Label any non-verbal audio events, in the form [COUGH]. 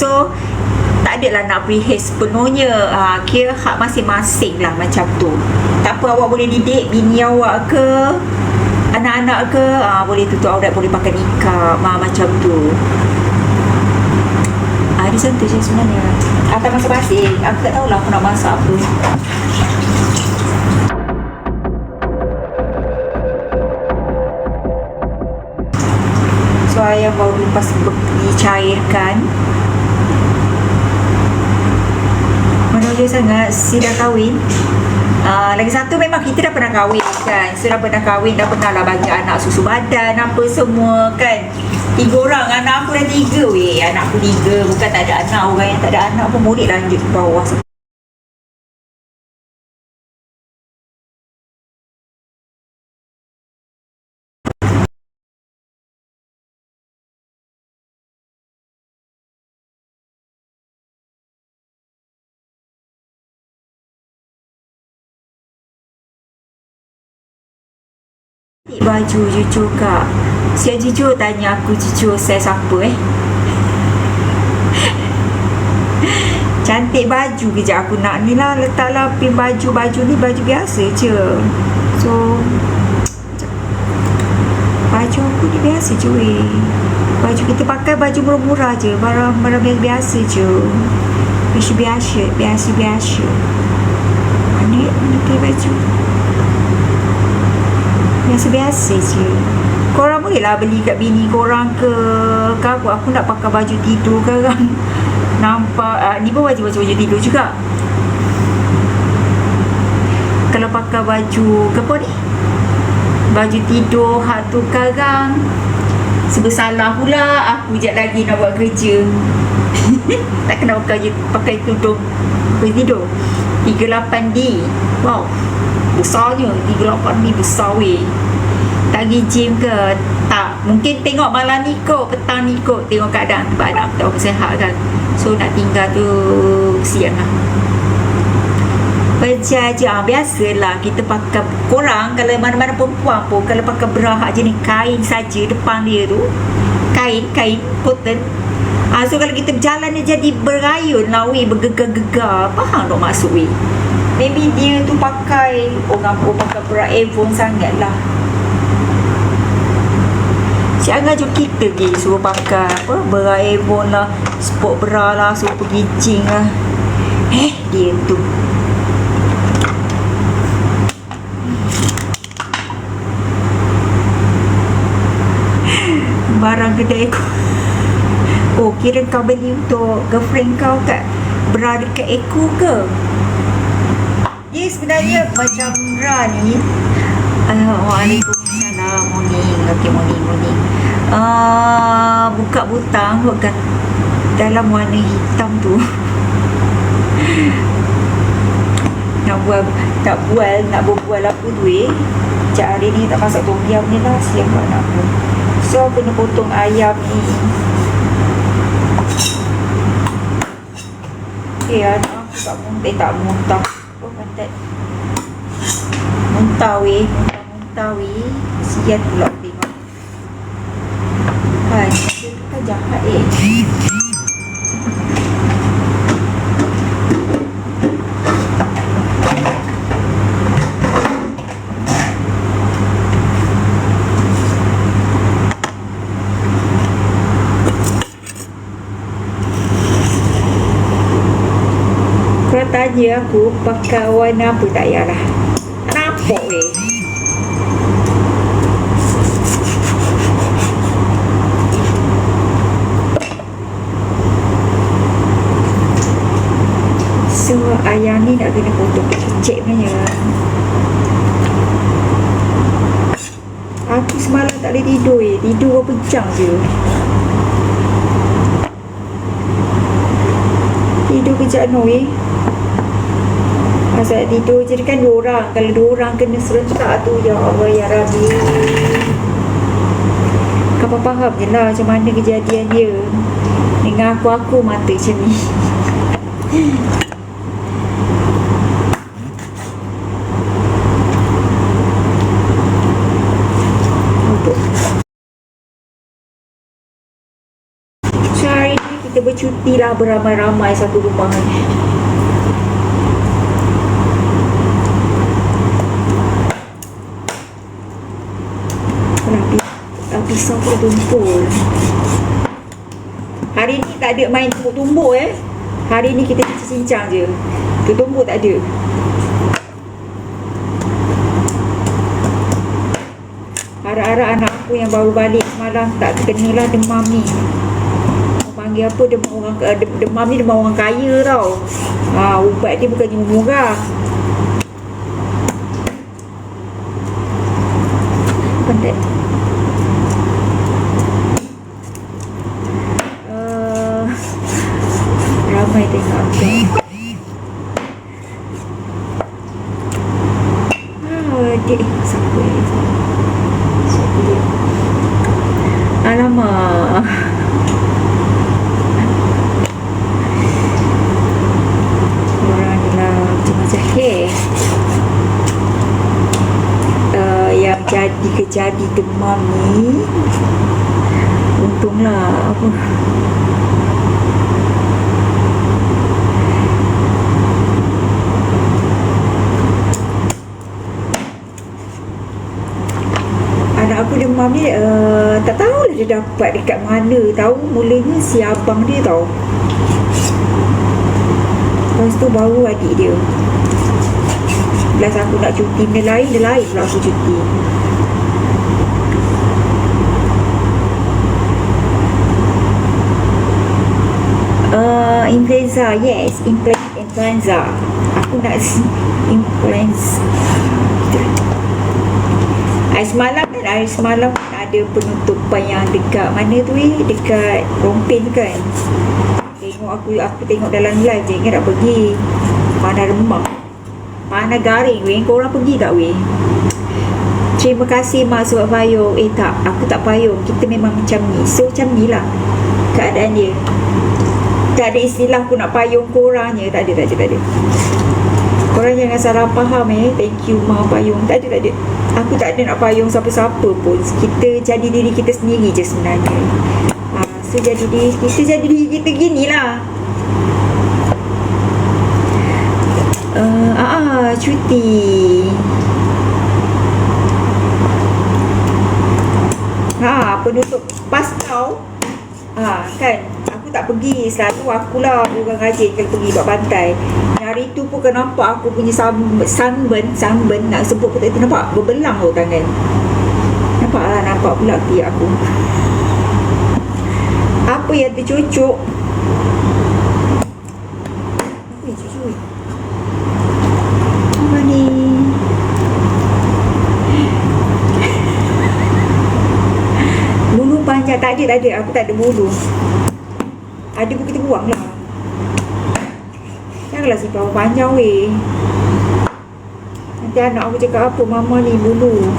So tak adalah nak prehab sepenuhnya uh, Kira hak masing-masing lah macam tu. Tak apa awak boleh didik bini awak ke Anak-anak ke uh, Boleh tutup aurat Boleh pakai nikah uh, Macam tu. Ah, dia sentuh je sebenarnya. Atas masing-masing Aku tak tahulah aku nak masak apa. So ayam baru lepas dicairkan sangat Si dah kahwin. Uh, lagi satu memang kita dah pernah kahwin kan? So dah pernah kahwin Dah pernah lah bagi anak susu badan Apa semua kan? Tiga orang Anak aku dah tiga. Weh Anak aku tiga. Bukan tak ada anak Orang yang tak ada anak pun boleh lanjut ke bawah baju jujur kak Siap jujur tanya aku jujur saiz apa eh? [LAUGHS] Cantik baju kejap aku nak ni lah Letaklah pin baju-baju ni baju biasa je. So Baju aku ni biasa je weh. Baju kita pakai baju murah-murah je Barang-barang biasa je. Baju biasa Biasa-biasa Mana pakai baju Biasa-biasa je. Korang boleh lah beli kat bini korang ke Ke aku, aku nak pakai baju tidur sekarang [LAUGHS] Nampak uh, Ni pun baju-baju baju tidur juga. Kalau pakai baju Ke apa ni? Baju tidur Hak tu sekarang Sebesalah pula Aku sekejap lagi nak buat kerja. [LAUGHS] Tak kena pakai, pakai tudung Baju tidur. 38D Wow Besarnya 38D besar weh. Tak pergi gym ke? Tak. Mungkin tengok malam ni kot Petang ni kot Tengok keadaan Sebab anak tak apa sihat kan. So nak tinggal tu Siang lah. Belajar je ah, Biasalah Kita pakai Korang Kalau mana-mana perempuan pun Kalau pakai bra hak jenis kain saja Depan dia tu. Kain Kain Cotton. Ah, so kalau kita berjalan dia jadi berayun lah weh. Bergegar-gegar. Faham tak maksud weh Maybe dia tu pakai Orang pun pakai bra Avon sangat lah Cik Angah jom kita pergi Suruh pakai apa Bra Avon lah Sport bra lah Suruh pergi gym lah. Eh dia tu. Barang kedai aku Oh kira kau beli untuk Girlfriend kau kat Bra dekat Eko ke Ya sebenarnya Macam bra ni. Waalaikumsalam Morning Okay morning morning uh, Buka butang Bukan Dalam warna hitam tu. [LAUGHS] Nak buat Tak buat Nak berbual apa tu eh? Sekejap hari ni tak masak tom yum ni lah. Siap buat nak apa So kena potong ayam ni. Okay anak aku tak muntah Eh tak muntah Oh pantat Muntah weh Muntah-muntah weh Sian pula tengok Hai Dia tu kan jahat eh Kau tanya aku pakai warna apa tak payahlah. Nampak weh. So ayam ni nak kena potong kecil punya. Aku semalam tak boleh tidur eh. Tidur berapa jam je. Tidur kejap no eh. Masa tidur je kan dua orang. Kalau dua orang kena serentak tu ya Allah ya Rabbi. Kau faham je lah macam mana kejadian dia. Dengan aku-aku mata macam ni. Ni kita bercerita cuti lah beramai-ramai satu rumah ni. Alah, pi- ah, pisau pun tumpul. Hari ni tak ada main tumbuk-tumbuk eh. Hari ni kita cincang je. Tumbuk tak ada. Harap-harap anak aku yang baru balik semalam tak terkenalah demam ni. Panggil apa demam orang eh, dem- demam ni demam orang kaya tau. Ha, ubat dia bukannya murah. Pendek. Uh, ramai tengok aku. Ah, dia siapa ni? Siapa dia? Alamak. Lah. Uh, jadi kejadi demam ni untunglah apa anak aku demam ni uh, tak tahu lah dia dapat dekat mana tahu mulanya si abang dia tahu lepas tu baru adik dia Belas aku nak cuti benda lain dia lain pula aku cuti Uh, influenza, yes, influ- influenza. Aku nak [LAUGHS] influenza. Semalam hari semalam ada penutupan yang dekat mana tu eh, dekat Rompin kan. Tengok aku, aku tengok dalam live je, ingat nak pergi. Mana remang. Mana garing weh, kau orang pergi tak weh? Terima kasih Mak sebab payung. Eh tak, aku tak payung. Kita memang macam ni. So macam ni lah keadaan dia. Tak ada istilah aku nak payung korangnya. Tak ada, tak ada, tak ada. Korang jangan salah faham eh. Thank you Mak payung. Tak ada, tak ada. Aku tak ada nak payung siapa-siapa pun. Kita jadi diri kita sendiri je sebenarnya. Ha, so jadi diri kita jadi diri kita gini lah. Uh, ah, ah, cuti. Ha, penutup pas kau. Ha, kan. Aku tak pergi. Selalu akulah orang rajin kalau pergi buat pantai. Hari tu pun kau nampak aku punya sun- sunburn, sunburn nak sebut pun tak nampak berbelang tu tangan. Nampak lah, nampak pula tiap aku. Apa yang tercucuk? Panjang tak ada. Aku tak ada bulu. Ada pun kita buang lah. Janganlah simpan panjang weh. Nanti anak aku cakap apa mama ni bulu.